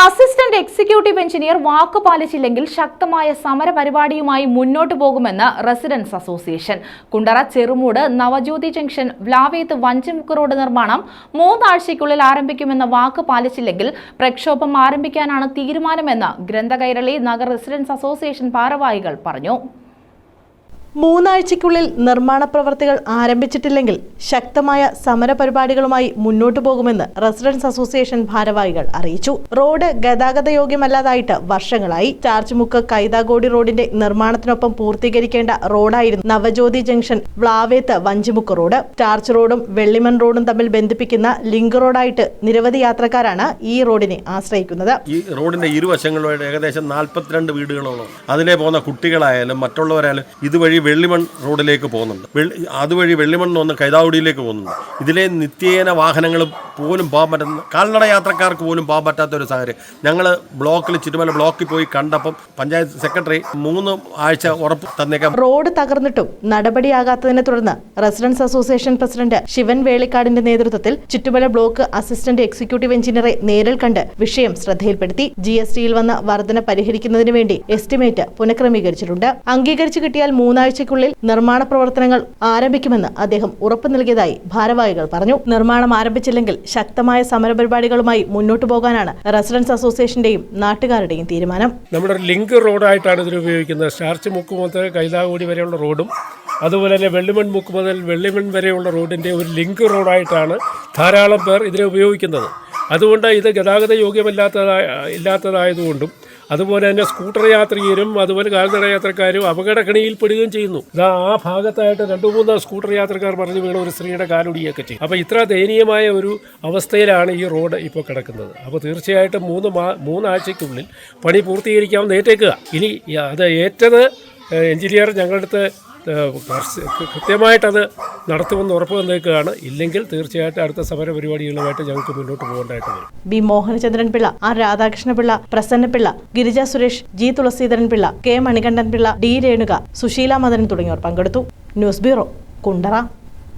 Assistant executive engineer വാക്ക് പാലിച്ചില്ലെങ്കിൽ ശക്തമായ സമരപരിപാടിയുമായി മുന്നോട്ടു പോകുമെന്ന് residents association. Kundara Cherumoodu Navajyothi junction Vlaveth Vanchimukku road നിർമ്മാണം മൂന്നാഴ്ചയ്ക്കുള്ളിൽ ആരംഭിക്കുമെന്ന വാക്ക് പാലിച്ചില്ലെങ്കിൽ പ്രക്ഷോഭം ആരംഭിക്കാനാണ് തീരുമാനമെന്ന് ഗ്രന്ഥകൈരളി നഗർ റെസിഡൻസ് അസോസിയേഷൻ ഭാരവാഹികൾ പറഞ്ഞു. മൂന്നാഴ്ചയ്ക്കുള്ളിൽ നിർമ്മാണ പ്രവർത്തികൾ ആരംഭിച്ചിട്ടില്ലെങ്കിൽ ശക്തമായ സമരപരിപാടികളുമായി മുന്നോട്ടു പോകുമെന്ന് റെസിഡൻസ് അസോസിയേഷൻ ഭാരവാഹികൾ അറിയിച്ചു. റോഡ് ഗതാഗത യോഗ്യമല്ലാതായിട്ട് വർഷങ്ങളായി. ചാർച്ചുമുക്ക് കൈതാഗോടി റോഡിന്റെ നിർമ്മാണത്തിനൊപ്പം പൂർത്തീകരിക്കേണ്ട റോഡായിരുന്നു Navajyothi junction Vlaveth Vanchimukku road. Church റോഡും വെള്ളിമൺ റോഡും തമ്മിൽ ബന്ധിപ്പിക്കുന്ന ലിങ്ക് റോഡായിട്ട് നിരവധി യാത്രക്കാരാണ് ഈ റോഡിനെ ആശ്രയിക്കുന്നത്. ഈ റോഡിന്റെ ഇരുവശങ്ങളിലൂടെ ഏകദേശം നാൽപ്പത്തിരണ്ട് വീടുകളോളം. അതിലെ പോകുന്ന കുട്ടികളായാലും മറ്റുള്ളവരായാലും ഇതുവഴി വെള്ളിമൺ റോഡിലേക്ക് പോകുന്നുണ്ട്. അതുവഴി വെള്ളിമൺ നിന്ന് കൈതാവുടിയിലേക്ക് പോകുന്നുണ്ട്. ഇതിലെ നിത്യേന വാഹനങ്ങൾ പോലും പോകാൻ പറ്റുന്ന കാൽനട യാത്രക്കാർക്ക് പോലും പോകാൻ പറ്റാത്ത ഒരു സാഹചര്യം. ഞങ്ങൾ ബ്ലോക്കിൽ ചുറ്റുമല ബ്ലോക്കിൽ പോയി കണ്ടപ്പം പഞ്ചായത്ത് സെക്രട്ടറി മൂന്ന് ആഴ്ച ഉറപ്പ് തന്നേക്കാം. റോഡ് തകർന്നിട്ടും നടപടിയാകാത്തതിനെ തുടർന്ന് റെസിഡൻസ് അസോസിയേഷൻ പ്രസിഡന്റ് ശിവൻ വേളിക്കാടിന്റെ നേതൃത്വത്തിൽ ചുറ്റുമല ബ്ലോക്ക് അസിസ്റ്റന്റ് എക്സിക്യൂട്ടീവ് എഞ്ചിനീയറെ നേരിൽ കണ്ട് വിഷയം ശ്രദ്ധയിൽപ്പെടുത്തി. ജി എസ് ടിയിൽ വന്ന വർധന പരിഹരിക്കുന്നതിന് വേണ്ടി എസ്റ്റിമേറ്റ് പുനഃക്രമീകരിച്ചിട്ടുണ്ട്. അംഗീകരിച്ചു കിട്ടിയാൽ മൂന്നാഴ്ചയ്ക്കുള്ളിൽ നിർമ്മാണ പ്രവർത്തനങ്ങൾ ആരംഭിക്കുമെന്ന് അദ്ദേഹം ഉറപ്പു നൽകിയതായി ഭാരവാഹികൾ പറഞ്ഞു. നിർമ്മാണം ആരംഭിച്ചില്ലെങ്കിൽ ശക്തമായ സമരപരിപാടികളുമായി മുന്നോട്ടു പോകാനാണ് റെസിഡൻസ് അസോസിയേഷന്റെയും നാട്ടുകാരുടെയും തീരുമാനം. നമ്മുടെ ലിങ്ക് റോഡായിട്ടാണ് ഇതിൽ ഉപയോഗിക്കുന്നത്. സ്റ്റാർച്ച് മുക്ക് മുതൽ കൈതാകൂടി വരെയുള്ള റോഡും അതുപോലെ തന്നെ വെള്ളിമൺ മുക്ക് മുതൽ വെള്ളിമൺ വരെയുള്ള റോഡിന്റെ ഒരു ലിങ്ക് റോഡായിട്ടാണ് ധാരാളം പേർ ഇതിനെ ഉപയോഗിക്കുന്നത്. അതുകൊണ്ട് ഇത് ഗതാഗത യോഗ്യമല്ലാത്തതായ ഇല്ലാത്തതായതുകൊണ്ടും അതുപോലെ തന്നെ സ്കൂട്ടർ യാത്രികരും അതുപോലെ കാൽനട യാത്രക്കാരും അപകടക്കണിയിൽപ്പെടുകയും ചെയ്യുന്നു. ഇതാ ആ ഭാഗത്തായിട്ട് രണ്ടു മൂന്ന് സ്കൂട്ടർ യാത്രക്കാർ പറഞ്ഞു വീണ ഒരു സ്ത്രീയുടെ കാലൊടിയൊക്കെ ചെയ്യും അപ്പോൾ ഇത്ര ദയനീയമായ ഒരു അവസ്ഥയിലാണ് ഈ റോഡ് ഇപ്പോൾ കിടക്കുന്നത്. അപ്പോൾ തീർച്ചയായിട്ടും മൂന്ന് മാ മൂന്നാഴ്ചയ്ക്കുള്ളിൽ പണി പൂർത്തീകരിക്കാമെന്ന് ഏറ്റേക്കുക. ഇനി അത് ഏറ്റത് എഞ്ചിനീയർ ഞങ്ങളുടെ അടുത്ത് കൃത്യമായിട്ടത് നടത്തുമെന്ന് ഉറപ്പ് വന്നേക്കുകയാണ് ഇല്ലെങ്കിൽ തീർച്ചയായിട്ടും അടുത്ത സമര പരിപാടികളുമായിട്ട് ഞങ്ങൾക്ക് മുന്നോട്ട് പോകേണ്ടതായിട്ട് വരും. B Mohanachandran Pillai R Radhakrishna Pillai Prasanna Pillai Girija Suresh G Thulasidharan Pillai K Manikandan Pillai D Renuka Susheela Madanan തുടങ്ങിയവർ പങ്കെടുത്തു. News bureau Kundara.